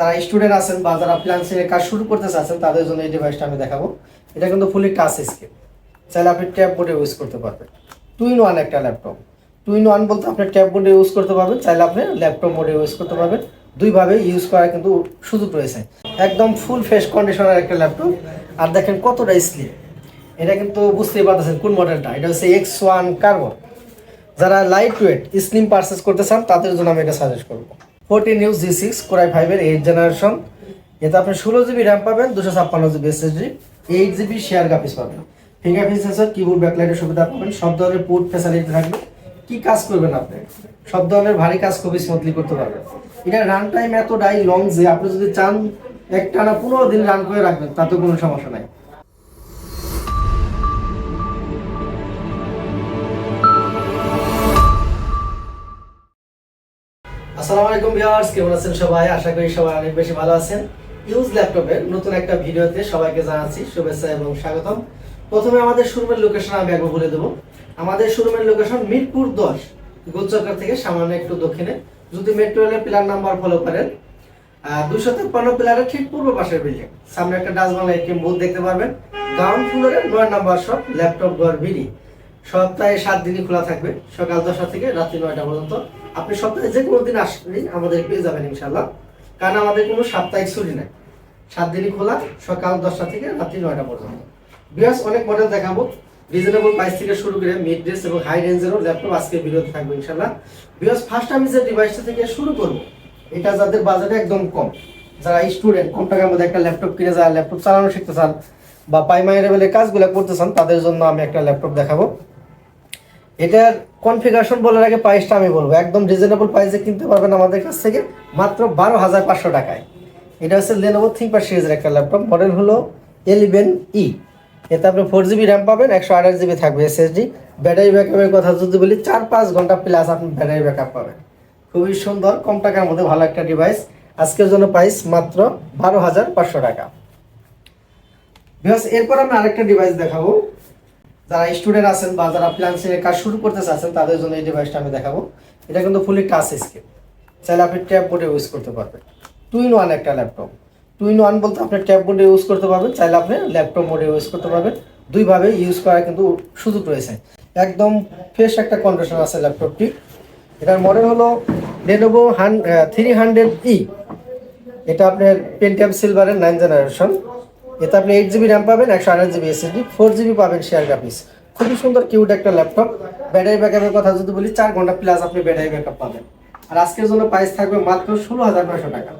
যারা স্টুডেন্ট আছেন বা যারা ফ্রিল্যান্সিং এর কাজ শুরু করতে চাচ্ছেন, তাদের জন্য এই ডিভাইসটা আমি দেখাবো। এটা কিন্তু ফুলি টাচ স্ক্রিন চাইলে আপনি ট্যাব বোর্ডে ইউজ করতে পারবেন। টু ইন ওয়ান একটা ল্যাপটপ টু ইন ওয়ান বলতে আপনি ট্যাব বোর্ডে ইউজ করতে পারবেন, চাইলে আপনি ল্যাপটপ মোডে ইউজ করতে পারবেন। দুইভাবে ইউজ করার কিন্তু সুযোগ রয়েছে। একদম ফুল ফ্রেশ কন্ডিশনের একটা ল্যাপটপ আর দেখেন কতটা স্লিম এটা কিন্তু বুঝতেই পারতেছেন কোন মডেলটা এটা হচ্ছে এক্স ওয়ান কার্বন যারা লাইট ওয়েট স্লিম পারচেস করতে চান, তাদের জন্য আমি এটা সাজেস্ট করব। Fourteen news G six, core i ফাইভের এইট জেনারেশন এতে আপনি ষোলো জিবি র্যাম পাবেন, দুশো ছাপ্পান্ন GB SSD eight GB share graphics পাবেন। ফিঙ্গারপ্রিন্ট সেন্সর কিবোর্ড ব্যাকলাইটের সুবিধা পাবেন, সব ধরনের পুট ফ্যাসিলিটি থাকবে। কি কাজ করবেন আপনি? সব ধরনের ভারী কাজ খুবই স্মুথলি করতে পারবেন। এটা রান টাইম এতটাই লং যে আপনি যদি চান, একটানা পনেরো দিন রান করে রাখবেন, তাতে কোনো সমস্যা নাই। আসসালামু আলাইকুম ভিউয়ার্স, কেমন আছেন সবাই? আশা করি সবাই অনেক বেশি ভালো আছেন। ইউজ ল্যাপটপের নতুন একটা ভিডিওতে সবাইকে জানাচ্ছি শুভেচ্ছা এবং স্বাগতম। প্রথমে আমাদের শোরুমের লোকেশন আমি একবার বলে দেবো। আমাদের শোরুমের লোকেশন মিরপুর দশ, গোলচক্কর থেকে সামান্য একটু দক্ষিণে। যদি মেট্রো রেলের পিলার নাম্বার ফলো করেন দুশো তেপ্পান্ন পিলারের ঠিক পূর্ব পাশের বিল্ডিং সামনে একটা ডাচ বাংলা এটিএম বুথ দেখতে পারবেন। গ্রাউন্ড ফ্লোরে নয় নাম্বার শপ ল্যাপটপ ঘর বিডি সপ্তাহে সাত দিনই খোলা থাকবে, সকাল দশটা থেকে রাত্রি নয়টা পর্যন্ত। আপনি সপ্তাহে যে কোনো দিন আসলেই আমাদের পেয়ে যাবেন ইনশাল্লাহ কারণ আমাদের কোনো সাপ্তাহিক ছুটি নেই। সাত দিনই খোলা, সকাল দশটা থেকে রাত্রি নয়টা পর্যন্ত। বিয়াস অনেক মডেল দেখাবো। রিজনেবল প্রাইস থেকে শুরু করে মিড রেঞ্জ এবং হাই রেঞ্জেরও ল্যাপটপ আজকে ভিডিওতে থাকবে ইনশাল্লাহ বিয়াস ফার্স্ট আমি যে ডিভাইসটা থেকে শুরু করব, এটা যাদের বাজারে একদম কম, যারা স্টুডেন্ট কম টাকার মধ্যে একটা ল্যাপটপ কিনে যায় ল্যাপটপ চালানো শিখতে চান বা প্রাইমারি লেভেলের কাজগুলো করতে চান, তাদের জন্য আমি একটা ল্যাপটপ দেখাবো। এটার কনফিগারেশন বলার আগে প্রাইসটা আমি বলব। একদম রিজনেবল প্রাইসে কিনতে পারবেন আমাদের কাছ থেকে মাত্র বারো হাজার পাঁচশো টাকায়। এটা হচ্ছে লেনোভো থিঙ্কপ্যাড সিরিজের একটা ল্যাপটপ মডেল হলো এলিভেন ই এতে আপনি ফোর জিবি র্যাম পাবেন, একশো আঠাশ জিবি থাকবে এসএসডি ব্যাটারি ব্যাকআপের কথা যদি বলি, চার পাঁচ ঘণ্টা প্লাস আপনি ব্যাটারি ব্যাকআপ পাবেন। খুবই সুন্দর, কম টাকার মধ্যে ভালো একটা ডিভাইস আজকের জন্য প্রাইস মাত্র বারো হাজার পাঁচশো টাকা। এরপর আমি আরেকটা ডিভাইস দেখাবো। যারা স্টুডেন্ট আছেন বা যারা ফ্রিল্যান্সিং এর কাজ শুরু করতে চাচ্ছেন, তাদের জন্য এই ডিভাইসটা আমি দেখাবো। এটা কিন্তু ফুলি টাচ স্ক্রিন চাইলে আপনি ট্যাব বোর্ডে ইউজ করতে পারবেন। টু ইন ওয়ান একটা ল্যাপটপ টু ইন ওয়ান বলতে আপনি ট্যাব বোর্ডে ইউজ করতে পারবেন, চাইলে আপনি ল্যাপটপ মোডে ইউজ করতে পারবেন। দুইভাবে ইউজ করার কিন্তু সুযোগ রয়েছে। একদম ফ্রেশ একটা কন্ডিশন আছে ল্যাপটপটি এটার মডেল হলো লেনোভো হান থ্রি হান্ড্রেড ই এটা আপনার পেন্টিয়াম সিলভারের নাইন জেনারেশন এতে আপনি এইট জিবি র্যাম পাবেন, একশো আঠাশ জিবি এসএসডি ফোর জিবি পাবেন শেয়ার গ্রাফিক্স খুবই সুন্দর কিউট একটা ল্যাপটপ ব্যাটারি ব্যাকআপের কথা যদি বলি, চার ঘণ্টা প্লাস আপনি ব্যাটারি ব্যাকআপ পাবেন। আর আজকের জন্য প্রাইস থাকবে মাত্র ষোলো হাজার নয়শো টাকা।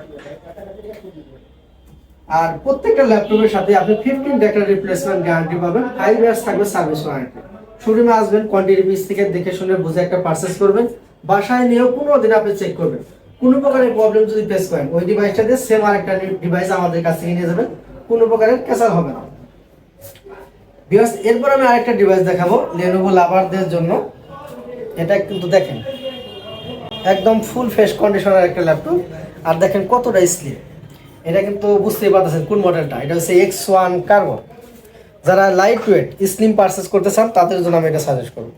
আর প্রত্যেকটা ল্যাপটপের সাথে আপনি ফিফটিন ডেটার রিপ্লেসমেন্ট গ্যারান্টি পাবেন ফাইভ ইয়ার্স থাকবে সার্ভিস ওয়ারেন্টি শোরুমে আসবেন কোয়ান্টিটি পিস থেকে দেখে শুনে বুঝে একটা পারচেস করবেন। বাসায় নিয়েও পনেরো দিন আপনি চেক করবেন। কোনো প্রকারের প্রবলেম যদি ফেস করেন, ওই ডিভাইসটা দিয়ে সেম আরেকটা ডিভাইস আমাদের কাছ থেকে নিয়ে যাবেন। কোনো প্রকারের ক্যাসাল হবে না। বিকজ এরপর আমি আরেকটা ডিভাইস দেখাবো লেনোভো লাভারদের জন্য। এটা কিন্তু দেখেন, একদম ফুল ফ্রেশ কন্ডিশনের একটা ল্যাপটপ আর দেখেন কতটা স্লিম এটা কিন্তু বুঝতেই পারতেছেন কোন মডেলটা এটা হচ্ছে এক্স ওয়ান কার্বন যারা লাইট ওয়েট স্লিম পারচেস করতে চান, তাদের জন্য আমি এটা সাজেস্ট করব।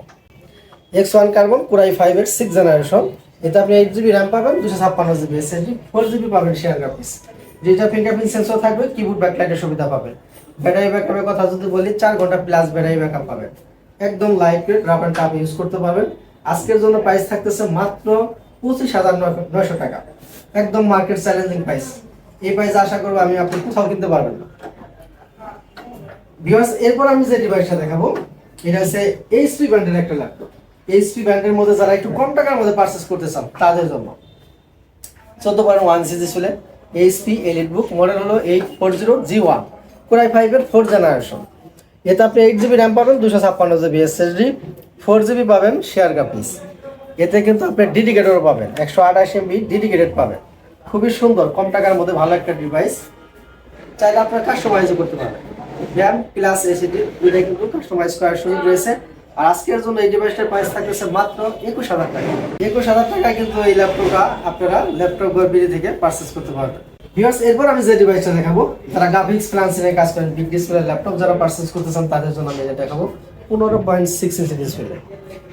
X one carbon core i five এর সিক্স জেনারেশন এতে আপনি এইট জিবি র্যাম পাবেন, দুশো ছাপ্পান্ন GB S SSD four GB পাবেন শেয়ার গ্রাফিক্স যেটা ফিঙ্গারপ্রিন্ট সেন্সর থাকবে কিবোর্ড ব্যাকলাইটের সুবিধা পাবেন ব্যাটারি ব্যাকআপের কথা যদি বলি, চার ঘণ্টা প্লাস ব্যাটারি ব্যাকআপ পাবেন একদম লাইট ওয়েট রাবার টাপ ইউজ করতে পারবেন। আজকের জন্য প্রাইস থাকতেছে মাত্র পঁচিশ হাজার নয়শো টাকা। একদম মার্কেট চ্যালেঞ্জিং প্রাইস এই প্রাইস আশা করব আমি আপনি কোথাও কিনতে পারবেন না। ভিউয়ার্স এরপর আমি যে ডিভাইসটা দেখাবো, এটা হচ্ছে এইচপি ব্র্যান্ডের একটা ল্যাপটপ এইচপি ব্র্যান্ডের মধ্যে যারা একটু কম টাকার মধ্যে পারচেস করতে চান, তাদের জন্য। চোদ্দ পয়েন্ট ওয়ান সিজি ছিল এইচপি এলিট বুক মডেল হলো eight four zero G one core i ফাইভের ফোর জেনারেশন এতে আপনি এইট জিবি র্যাম পাবেন, দুশো ছাপ্পান্ন জিবি এসএসডি ফোর জিবি পাবেন শেয়ার গ্রাফিক্স এতে কিন্তু আপনি ডেডিকেটেডও পাবেন, একশো আঠাশ এমবি ডিডিকেটেড পাবেন। খুবই সুন্দর, কম টাকার মধ্যে ভালো একটা ডিভাইস চাইলে আপনার কাস্টমাইজও করতে পারবেন। র্যাম প্লাস এসিডি দুইটাই কিন্তু কাস্টমাইজ করার সুযোগ রয়েছে। আর আজকের জন্য এই ডিভাইসটার প্রাইস থাকতেছে মাত্র একুশ হাজার টাকা। একুশ হাজার টাকা কিন্তু এই ল্যাপটপটা আপনারা ল্যাপটপ গরবিরি থেকে পারচেস করতে পারবেন। ভিউয়ার্স এরপর আমি যে ডিভাইসটা দেখাবো যারা গ্রাফিক্স ফ্রিল্যান্সিং কাজ করেন বিগ ডিসপ্লে ল্যাপটপ যারা পারচেস করতে চান, তাদের জন্য আমি এটা দেখাবো। পনেরো point six inch display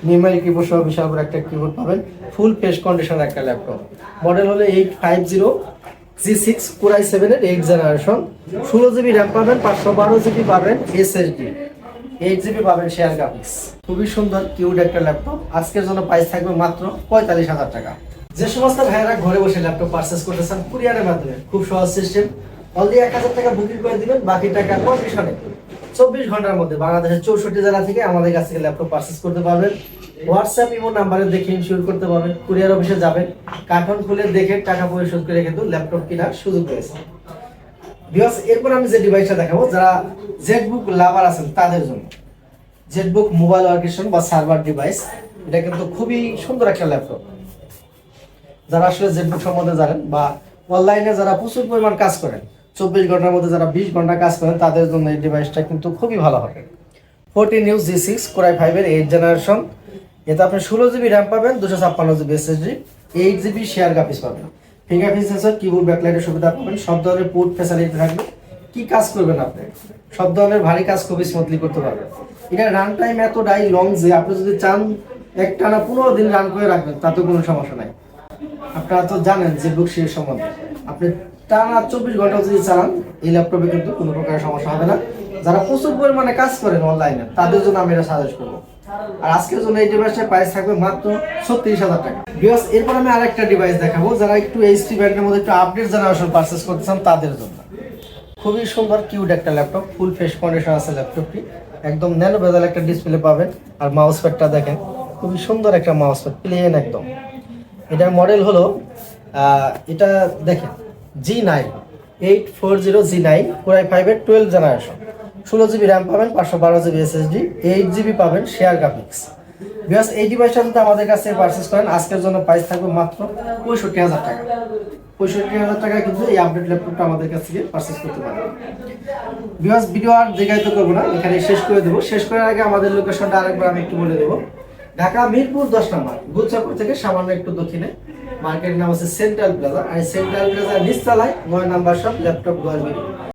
numeric keyboard সহ বিশাল বড় একটা কিবোর্ড পাবেন। ফুল ফ্রেশ কন্ডিশনের একটা ল্যাপটপ মডেল হলো eight five zero G six core i সেভেনের এইট জেনারেশন ষোলো জিবি র্যাম পাবেন, পাঁচশো বারো জিবি পাবেন এসএসডি এইট জিবি পাবেন শেয়ার গ্রাফিক্স খুবই সুন্দর কিউট একটা ল্যাপটপ আজকের জন্য প্রাইস থাকবে মাত্র পঁয়তাল্লিশ হাজার টাকা। যে সমস্ত ভাইয়েরা ঘরে বসে ল্যাপটপ পারচেস করতে চান কুরিয়ারের মাধ্যমে, খুব সহজ সিস্টেম অলরেডি এক হাজার টাকা বুকিং করে দিবেন, বাকি টাকা কন্ডিশনে চব্বিশ ঘণ্টার মধ্যে বাংলাদেশের চৌষট্টি জেলা থেকে আমাদের কাছ থেকে ল্যাপটপ পারচেজ করতে পারবেন। হোয়াটসঅ্যাপ ইমো নাম্বারে দেখে ইনশিওর করতে পারবেন। কুরিয়ার অফিসে যাবেন। কার্টন খুলে দেখে টাকা পরিশোধ করে কিন্তু ল্যাপটপ কেনার সুযোগ রয়েছে। বিকজ এরপর আমি যে ডিভাইসটা দেখাবো, যারা জেটবুক লাভার আছেন তাদের জন্য। জেটবুক মোবাইল ওয়ার্কেশন বা সার্ভার ডিভাইস এটা কিন্তু খুবই সুন্দর একটা ল্যাপটপ যারা আসলে জেটবুক সম্বন্ধে জানেন বা অনলাইনে যারা প্রচুর পরিমাণ কাজ করেন, চব্বিশ ঘণ্টার মধ্যে যারা বিশ ঘণ্টা কাজ করেন, তাদের জন্য এই ডিভাইসটা কিন্তু খুবই ভালো হবে। Fourteen news G six core i ফাইভের এইট জেনারেশন এতে আপনি ষোলো জিবি র্যাম পাবেন, দুশো ছাপ্পান্ন GB SSD eight GB share graphics পাবেন। ফিঙ্গারপ্রিন্ট সেন্সর কিবোর্ড ব্যাকলাইটের সুবিধা পাবেন, সব ধরনের পোর্ট ফ্যাসিলিটি থাকবে। কি কাজ করবেন আপনি? সব ধরনের ভারী কাজ খুবই স্মুথলি করতে পারবেন। এটা রান টাইম এতটাই লং যে আপনি যদি চান, একটানা পনেরো দিন রান করে রাখবেন তাতে কোনো সমস্যা নাই। আপনারা তো জানেন যে বুক শেয়ার সম্বন্ধে। আপনি টানা চব্বিশ ঘণ্টা যদি চালান এই ল্যাপটপে কিন্তু কোনো প্রকার সমস্যা হবে না। যারা প্রচুর পরিমাণে কাজ করেন অনলাইনে তাদের জন্য আমি এটা সাজেস্ট করব। আর আজকের জন্য এই ডিভাইসটার প্রাইস থাকবে মাত্র ছত্রিশ হাজার টাকা। বিকজ এরপর আমি আরেকটা ডিভাইস দেখাবো, যারা একটু এইচটি ব্র্যান্ডের মধ্যে একটু আপডেট যারা জেনারেশন পারচেস করতে চান, তাদের জন্য। খুবই সুন্দর কিউট একটা ল্যাপটপ ফুল ফেস কন্ডিশন আছে ল্যাপটপটি একদম ন্যানো বেজাল একটা ডিসপ্লে পাবেন। আর মাউস প্যাডটা দেখেন, খুবই সুন্দর একটা মাউস প্যাড প্লেন একদম। এটার মডেল হলো এটা দেখেন G nine eight four zero G nine core i ফাইভের টুয়েলভ জেনারেশন ষোলো জিবি র্যাম পাবেন, পাঁচশো বারো জিবি এসএসডি এইট জিবি পাবেন শেয়ার গ্রাফিক্স বিকজ এই ডিভাইসটা যদি আমাদের কাছে পারচেস করেন, আজকের জন্য প্রাইস থাকবে মাত্র পঁয়ষট্টি হাজার টাকা। পঁয়ষট্টি করব না, এখানে শেষ করে দেবো। শেষ করার আগে আমাদের লোকেশনটা আরেকবার আমি একটু বলে দেবো। ঢাকা মিরপুর দশ নম্বর গুলচাপুর থেকে সামান্য একটু দক্ষিণে। মার্কেটের নাম আছে সেন্ট্রাল প্লাজা আর সেন্ট্রাল প্লাজা নিচতলায় নয় নাম্বার সব ল্যাপটপ